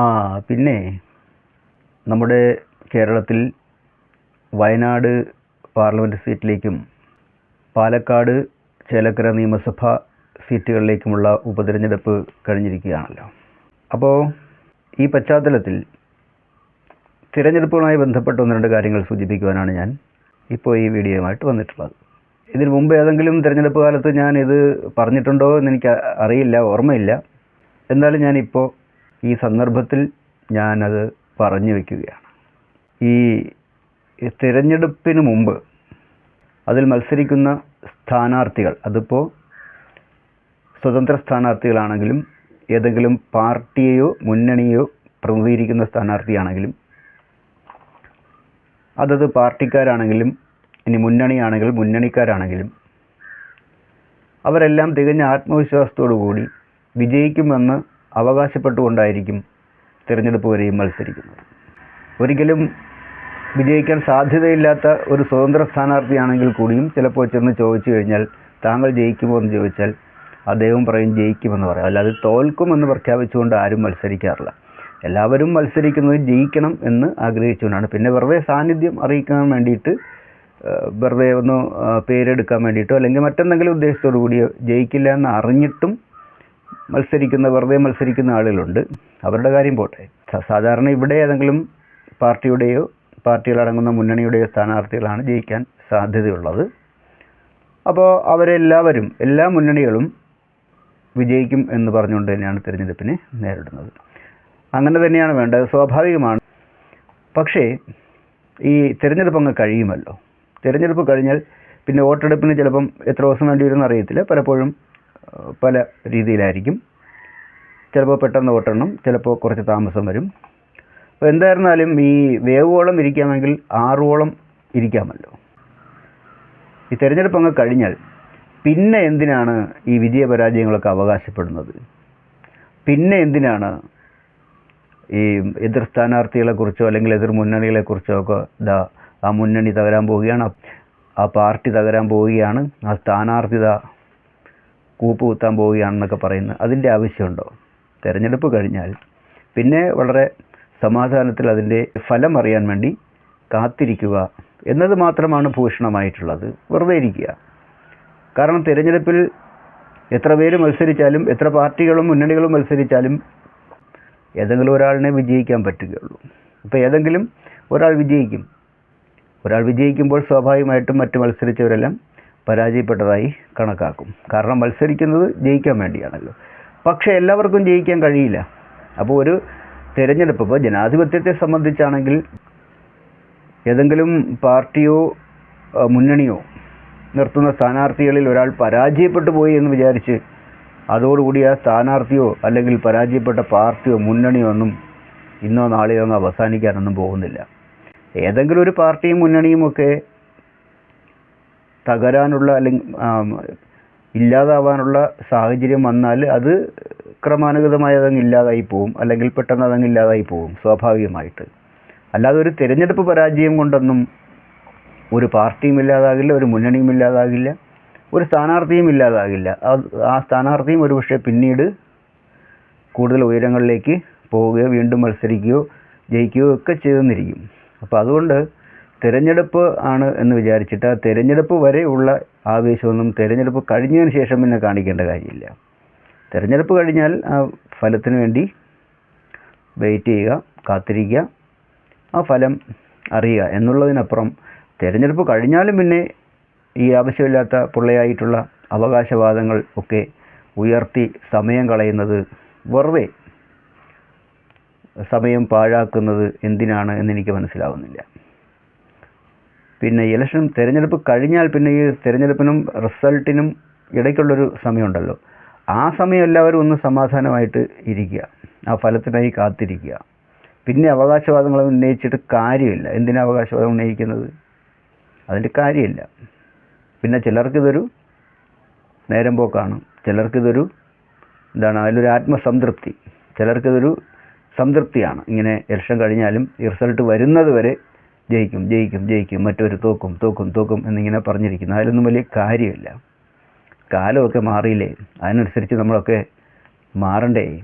ആ പിന്നെ നമ്മുടെ കേരളത്തിൽ വയനാട് പാർലമെന്റ് സീറ്റിലേക്കും പാലക്കാട് ചേലക്കര നിയമസഭ സീറ്റുകളിലേക്കുമുള്ള ഉപതിരഞ്ഞെടുപ്പ് കഴിഞ്ഞിരിക്കുകയാണല്ലോ. അപ്പോൾ ഈ പശ്ചാത്തലത്തിൽ തിരഞ്ഞെടുപ്പുമായി ബന്ധപ്പെട്ട ഒന്ന് രണ്ട് കാര്യങ്ങൾ സൂചിപ്പിക്കുവാനാണ് ഞാൻ ഇപ്പോൾ ഈ വീഡിയോയുമായിട്ട് വന്നിട്ടുള്ളത്. ഇതിനു മുമ്പ് ഏതെങ്കിലും തിരഞ്ഞെടുപ്പ് കാലത്ത് ഞാൻ ഇത് പറഞ്ഞിട്ടുണ്ടോ എന്ന് എനിക്ക് അറിയില്ല ഓർമ്മയില്ല. എന്നാലും ഞാനിപ്പോൾ ഈ സന്ദർഭത്തിൽ ഞാനത് പറഞ്ഞു വയ്ക്കുകയാണ് ഈ തിരഞ്ഞെടുപ്പിന് മുമ്പ് അതിൽ മത്സരിക്കുന്ന സ്ഥാനാർത്ഥികൾ അതിപ്പോൾ സ്വതന്ത്ര സ്ഥാനാർത്ഥികളാണെങ്കിലും ഏതെങ്കിലും പാർട്ടിയെയോ മുന്നണിയോ പ്രതിനിധീകരിക്കുന്ന സ്ഥാനാർത്ഥിയാണെങ്കിലും അതത് പാർട്ടിക്കാരാണെങ്കിലും ഇനി മുന്നണിയാണെങ്കിലും മുന്നണിക്കാരാണെങ്കിലും അവരെല്ലാം തികഞ്ഞ ആത്മവിശ്വാസത്തോടു കൂടി വിജയിക്കുമെന്ന് അവകാശപ്പെട്ടുകൊണ്ടായിരിക്കും തിരഞ്ഞെടുപ്പ് വരെയും മത്സരിക്കുന്നത്. ഒരിക്കലും വിജയിക്കാൻ സാധ്യതയില്ലാത്ത ഒരു സ്വതന്ത്ര സ്ഥാനാർത്ഥിയാണെങ്കിൽ കൂടിയും ചിലപ്പോൾ ചെന്ന് ചോദിച്ചു കഴിഞ്ഞാൽ താങ്കൾ ജയിക്കുമോ എന്ന് ചോദിച്ചാൽ അദ്ദേഹം പറയും ജയിക്കുമെന്ന് പറയാം. അല്ലാതെ തോൽക്കുമെന്ന് പ്രഖ്യാപിച്ചുകൊണ്ട് ആരും മത്സരിക്കാറില്ല. എല്ലാവരും മത്സരിക്കുന്നത് ജയിക്കണം എന്ന് ആഗ്രഹിച്ചുകൊണ്ടാണ്. പിന്നെ വെറുതെ സാന്നിധ്യം അറിയിക്കാൻ വേണ്ടിയിട്ട് വെറുതെ ഒന്ന് പേരെടുക്കാൻ വേണ്ടിയിട്ടോ അല്ലെങ്കിൽ മറ്റെന്തെങ്കിലും ഉദ്ദേശത്തോടു കൂടിയോ ജയിക്കില്ല എന്ന് അറിഞ്ഞിട്ടും മത്സരിക്കുന്ന വെറുതെ മത്സരിക്കുന്ന ആളുകളുണ്ട്. അവരുടെ കാര്യം പോട്ടെ. സാധാരണ ഇവിടെ ഏതെങ്കിലും പാർട്ടിയുടെയോ പാർട്ടികളടങ്ങുന്ന മുന്നണിയുടെയോ സ്ഥാനാർത്ഥികളാണ് ജയിക്കാൻ സാധ്യതയുള്ളത്. അപ്പോൾ അവരെല്ലാവരും എല്ലാ മുന്നണികളും വിജയിക്കും എന്ന് പറഞ്ഞുകൊണ്ട് തന്നെയാണ് തിരഞ്ഞെടുപ്പിനെ നേരിടുന്നത്. അങ്ങനെ തന്നെയാണ് വേണ്ടത്. സ്വാഭാവികമാണ്. പക്ഷേ ഈ തിരഞ്ഞെടുപ്പ് അങ്ങ് കഴിയുമല്ലോ. തിരഞ്ഞെടുപ്പ് കഴിഞ്ഞാൽ പിന്നെ വോട്ടെടുപ്പിന് ചിലപ്പം എത്ര ദിവസം വേണ്ടി വരുമെന്ന് അറിയത്തില്ല. പലപ്പോഴും പല രീതിയിലായിരിക്കും. ചിലപ്പോൾ പെട്ടെന്ന് ഓട്ടണം ചിലപ്പോൾ കുറച്ച് താമസം വരും. അപ്പോൾ എന്തായിരുന്നാലും ഈ വേവോളം ഇരിക്കാമെങ്കിൽ ആറോളം ഇരിക്കാമല്ലോ. ഈ തിരഞ്ഞെടുപ്പ് അങ്ങ് കഴിഞ്ഞാൽ പിന്നെ എന്തിനാണ് ഈ വിജയപരാജയങ്ങളൊക്കെ അവകാശപ്പെടുന്നത്? പിന്നെ എന്തിനാണ് ഈ എതിർ സ്ഥാനാർത്ഥികളെക്കുറിച്ചോ അല്ലെങ്കിൽ എതിർ മുന്നണികളെക്കുറിച്ചോ ഒക്കെ ഇതാ ആ മുന്നണി തകരാൻ പോവുകയാണ് ആ- ആ പാർട്ടി തകരാൻ പോവുകയാണ് ആ സ്ഥാനാർത്ഥിത കൂപ്പ് കുത്താൻ പോവുകയാണെന്നൊക്കെ പറയുന്നത് അതിന്റെ ആവശ്യമുണ്ടോ? തിരഞ്ഞെടുപ്പ് കഴിഞ്ഞാൽ പിന്നെ വളരെ സമാധാനത്തിൽ അതിന്റെ ഫലം അറിയാൻ വേണ്ടി കാത്തിരിക്കുക എന്നത് മാത്രമാണ് ഭൂഷണമായിട്ടുള്ളത്. വെറുതെ ഇരിക്കുക. കാരണം തിരഞ്ഞെടുപ്പിൽ എത്ര പേര് മത്സരിച്ചാലും എത്ര പാർട്ടികളും മുന്നണികളും മത്സരിച്ചാലും ഏതെങ്കിലും ഒരാളിനെ വിജയിക്കാൻ പറ്റുകയുള്ളൂ. അപ്പോൾ ഏതെങ്കിലും ഒരാൾ വിജയിക്കും. ഒരാൾ വിജയിക്കുമ്പോൾ സ്വാഭാവികമായിട്ടും മറ്റ് മത്സരിച്ചവരെല്ലാം പരാജയപ്പെട്ടതായി കണക്കാക്കും. കാരണം മത്സരിക്കുന്നത് ജയിക്കാൻ വേണ്ടിയാണല്ലോ. പക്ഷേ എല്ലാവർക്കും ജയിക്കാൻ കഴിയില്ല. അപ്പോൾ ഒരു തിരഞ്ഞെടുപ്പ് ഇപ്പോൾ ജനാധിപത്യത്തെ സംബന്ധിച്ചാണെങ്കിൽ ഏതെങ്കിലും പാർട്ടിയോ മുന്നണിയോ നിർത്തുന്ന സ്ഥാനാർത്ഥികളിൽ ഒരാൾ പരാജയപ്പെട്ടു പോയി എന്ന് വിചാരിച്ച് അതോടുകൂടി ആ സ്ഥാനാർത്ഥിയോ അല്ലെങ്കിൽ പരാജയപ്പെട്ട പാർട്ടിയോ മുന്നണിയോ ഒന്നും ഇന്നോ നാളെയോ ഒന്നും അവസാനിക്കാനൊന്നും പോകുന്നില്ല. ഏതെങ്കിലും ഒരു പാർട്ടിയും മുന്നണിയും ഒക്കെ തകരാനുള്ള അല്ലെങ്കിൽ ഇല്ലാതാവാനുള്ള സാഹചര്യം വന്നാൽ അത് ക്രമാനുഗതമായി അതങ്ങ് ഇല്ലാതായി പോവും. അല്ലെങ്കിൽ പെട്ടെന്ന് അതങ്ങ് ഇല്ലാതായി പോവും സ്വാഭാവികമായിട്ട്. അല്ലാതെ ഒരു തിരഞ്ഞെടുപ്പ് പരാജയം കൊണ്ടൊന്നും ഒരു പാർട്ടിയും ഇല്ലാതാകില്ല ഒരു മുന്നണിയും ഇല്ലാതാകില്ല ഒരു സ്ഥാനാർത്ഥിയും ഇല്ലാതാകില്ല. ആ സ്ഥാനാർത്ഥിയും ഒരുപക്ഷെ പിന്നീട് കൂടുതൽ ഉയരങ്ങളിലേക്ക് പോവുകയോ വീണ്ടും മത്സരിക്കുകയോ ജയിക്കുകയോ ഒക്കെ ചെയ്തെന്നിരിക്കും. അപ്പോൾ അതുകൊണ്ട് തിരഞ്ഞെടുപ്പ് ആണ് എന്ന് വിചാരിച്ചിട്ട് ആ തിരഞ്ഞെടുപ്പ് വരെയുള്ള ആവേശമൊന്നും തിരഞ്ഞെടുപ്പ് കഴിഞ്ഞതിന് ശേഷം പിന്നെ കാണിക്കേണ്ട കാര്യമില്ല. തിരഞ്ഞെടുപ്പ് കഴിഞ്ഞാൽ ആ ഫലത്തിന് വേണ്ടി വെയിറ്റ് ചെയ്യുക കാത്തിരിക്കുക ആ ഫലം അറിയുക എന്നുള്ളതിനപ്പുറം തിരഞ്ഞെടുപ്പ് കഴിഞ്ഞാലും പിന്നെ ഈ ആവശ്യമില്ലാത്ത പൊള്ളയായിട്ടുള്ള അവകാശവാദങ്ങൾ ഒക്കെ ഉയർത്തി സമയം കളയുന്നത് വെറുതെ സമയം പാഴാക്കുന്നത് എന്തിനാണ് എന്നെനിക്ക് മനസ്സിലാവുന്നില്ല. പിന്നെ ഇലക്ഷൻ തിരഞ്ഞെടുപ്പ് കഴിഞ്ഞാൽ പിന്നെ ഈ തിരഞ്ഞെടുപ്പിനും റിസൾട്ടിനും ഇടയ്ക്കുള്ളൊരു സമയമുണ്ടല്ലോ. ആ സമയം എല്ലാവരും ഒന്ന് സമാധാനമായിട്ട് ഇരിക്കുക. ആ ഫലത്തിനായി കാത്തിരിക്കുക. പിന്നെ അവകാശവാദങ്ങൾ ഉന്നയിച്ചിട്ട് കാര്യമില്ല. എന്തിനാ അവകാശവാദം ഉന്നയിക്കുന്നത്? അതിന്റെ കാര്യമില്ല. പിന്നെ ചിലർക്കിതൊരു നേരം പോക്കാണ്. ചിലർക്കിതൊരു എന്താണ്? അതിലൊരു ആത്മസംതൃപ്തി. ചിലർക്കിതൊരു സംതൃപ്തിയാണ്. ഇങ്ങനെ ഇലക്ഷൻ കഴിഞ്ഞാലും ഈ റിസൾട്ട് വരുന്നത് വരെ ജയിക്കും ജയിക്കും ജയിക്കും മറ്റൊരു തോക്കും തോക്കും തോക്കും എന്നിങ്ങനെ പറഞ്ഞിരിക്കുന്നു. അതിലൊന്നും വലിയ കാര്യമില്ല. കാലമൊക്കെ മാറിയില്ലേ? അതിനനുസരിച്ച് നമ്മളൊക്കെ മാറണ്ടേ?